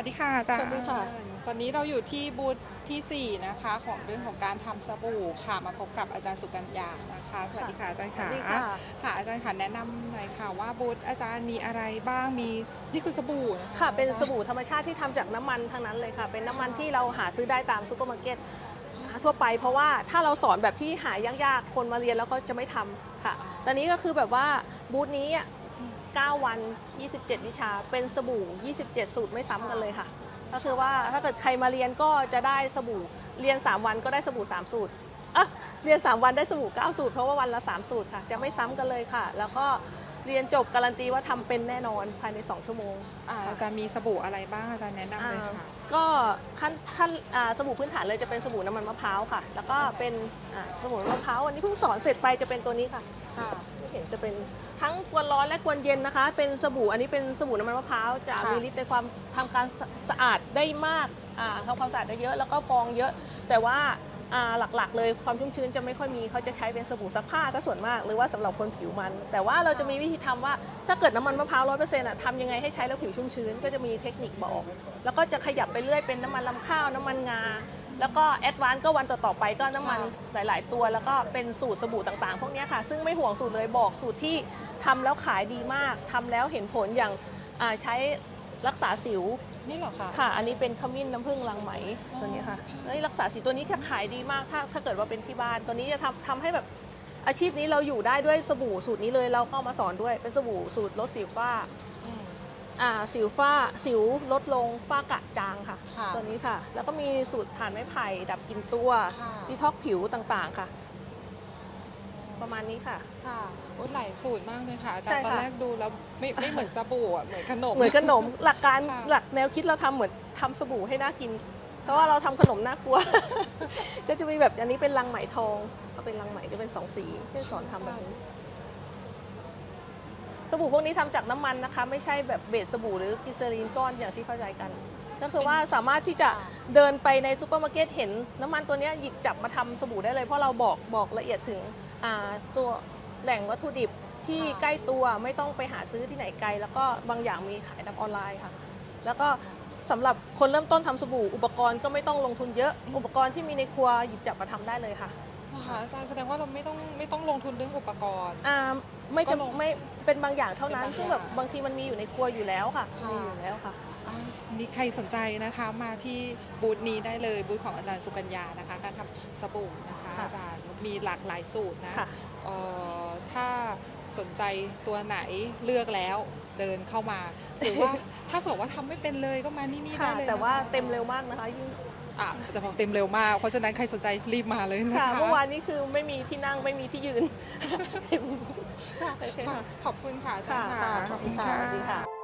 วัสดีค่ะอาจารย์สวัสดีค่ะ ตอนนี้เราอยู่ที่บูธทีสี่4 นะคะของเรื่องของการทำสบู่ค่ะมาพบกับอาจารย์สุกัญญานะคะ สวัสดีค่ะอาจารย์สค่ะวัสดีค่ะค่ะอาจารย์ค่ะแนะนำหน่อยค่ะว่าบูธอาจารย์มีอะไรบ้างมีนี่คือสบู่นค่ะเป็นอาจารย์สบู่ธรรมชาติที่ทำจากน้ำมันทั้งนั้นเลยค่ะ เป็นน้ำมันที่เราหาซื้อได้ตามซูเปอร์มาร์เก็ตทั่วไปเพราะว่าถ้าเราสอนแบบที่หายากๆ คนมาเรียนแล้วก็จะไม่ทำค่ะ ตอนนี้ก็คือแบบว่าบูธนี้อะ 9 วัน 27 วิชา เป็นสบู่ 27 สูตรไม่ซ้ำกันเลยค่ะ ก็คือว่าถ้าเกิดใครมาเรียนก็จะได้สบู่ เรียน 3 วันก็ได้สบู่ 3 สูตรอะเรียน 3 วันได้สบู่ 9 สูตร เพราะว่าวันละ 3 สูตรค่ะ จะไม่ซ้ำกันเลยค่ะ แล้วก็เรียนจบการันตีว่าทำเป็นแน่นอนภายใน 2 ชั่วโมง อ่าอาจารย์มีสบู่อะไรบ้างอาจารย์แนะนำเลยค่ะ ก็ขั้นขั้นอ่าสบู่พื้นฐานเลยจะเป็นสบู่น้ำมันมะพร้าวค่ะ แล้วก็เป็นอ่าสบู่น้ำมันมะพร้าววันนี้เพิ่งสอนเสร็จไปจะเป็นตัวนี้ค่ะ ค่ะที่ เห็นจะเป็นทั้งกวนร้อนและกวนเย็นนะคะ เป็นสบู่อันนี้เป็นสบู่น้ำมันมะพร้าวจะค่ะ มีฤทธิ์ในความทำการสะสะอาดได้มากอ่าทำความสะอาดได้เยอะแล้วก็ฟองเยอะ แต่ว่าอ่าหลักๆ เลยความชุ่มชื้นจะไม่ค่อยมีเขาจะใช้เป็นสบู่ซักผ้าซะส่วนมาก หรือว่าสำหรับคนผิวมัน แต่ว่าเราจะมีวิธีทำว่าถ้าเกิดน้ำมันมะพร้าวร้อยเปอร์เซ็นต์อะทำยังไงให้ใช้แล้วผิวชุ่มชื้นก็จะมีเทคนิคบอก แล้วก็จะขยับไปเรื่อยเป็นน้ำมันลำข้าวน้ำมันงา แล้วก็แอดวานซ์ก็วันต่อๆไปก็น้ำมันค่ะหลาย ๆ ตัว แล้วก็เป็นสูตรสบู่ต่างๆ พวกเนี้ยค่ะ ซึ่งไม่ห่วงสูตรเลยบอกสูตรที่ทำแล้วขายดีมากทำแล้วเห็นผลอย่างอ่าใช้รักษาสิว นี่เหรอคะ ค่ะ อันนี้เป็นขมิ้นน้ำผึ้งรังไหมตัวนี้ค่ะเอ้ยรักษาสิวตัวนี้ค่ะขายดีมาก ถ้าถ้าเกิดว่าเป็นที่บ้าน ตัวนี้จะทำทำให้แบบอาชีพนี้เราอยู่ได้ด้วยสบู่สูตรนี้เลย เราก็เอามาสอนด้วย เป็นสบู่สูตรลดสิวฝ้าอืมอ่า สิวฝ้าสิวลดลงฝ้ากระจางค่ะ ค่ะตัวนี้ค่ะ แล้วก็มีสูตรถ่านไม้ไผ่ดับกลินตัวค่ะ ดีท็อกผิวต่างๆค่ะ ประมาณนี้ค่ะ ค่ะโอ้ยหลายสูตรมากเลยค่ะอาจารใช่ย์ตอนค่ะ แรกดูแล้วไม่ไม่เหมือนสบู่อะเหมือนขนม เหมือนขนมหลักการค่ะ หลักแนวคิดเราทำเหมือนทำสบู่ให้น่ากิน เพราะว่าเราทำขนมน่ากลัว ก็จะมีแบบอันนี้เป็นรังไหมทองก็เป็นรังไหมจะเป็นสองสีที่สอนทำแบบนี้ สบู่พวกนี้ทำจากน้ำมันนะคะ ไม่ใช่แบบเบสสบู่หรือกิเซอรีนก้อนอย่างที่เข้าใจกัน ก็คือว่าสามารถที่จะเดินไปในซูเปอร์มาร์เก็ตเห็นน้ำมันตัวเนี้ยหยิบจับมาทำสบู่ได้เลย เพราะเราบอกบอกละเอียดถึงอ่าตัวแหล่งวัตถุดิบที่ค่ะใกล้ตัวไม่ต้องไปหาซื้อที่ไหนไกล แล้วก็บางอย่างมีขายทางออนไลน์ค่ะ แล้วก็สำหรับคนเริ่มต้นทำสบู่อุปกรณ์ก็ไม่ต้องลงทุนเยอะ อุปกรณ์ที่มีในครัวหยิบจับมาทำได้เลยค่ะ นะคะอาจารย์แสดงว่าเราไม่ต้องไม่ต้องลงทุนเรื่องอุปกรณ์ อ่าไม่จะก็ลงไม่เป็นบางอย่างเท่านั้น เป็นบางซึ่งแบบอย่างบางทีมันมีอยู่ในครัวอยู่แล้วค่ะค่ะ มีอยู่แล้วค่ะ อ่านี่ใครสนใจนะคะมาที่บูธนี้ได้เลยบูธของอาจารย์สุกัญญานะคะ การทำสบู่นะคะค่ะอาจารย์มีหลากหลายสูตรนะค่ะ เอ่อถ้าสนใจตัวไหนเลือกแล้วเดินเข้ามา หรือว่าถ้าเผื่อว่าทำไม่เป็นเลยก็มานี่นี่ได้ค่ะเลยแต่ว่านะคะเต็มเร็วมากนะคะยิ่ง อะอาจะบอกเต็มเร็วมาก เพราะฉะนั้นใครสนใจรีบมาเลยนะคะค่ะเมื่อวานนี้คือไม่มีที่นั่งไม่มีที่ยืนเต็มโอเคค่ะค่ะขอบคุณค่ะอาจารค่ะย์ค่ะ ขอบคุณค่ะ สวัสดีค่ะ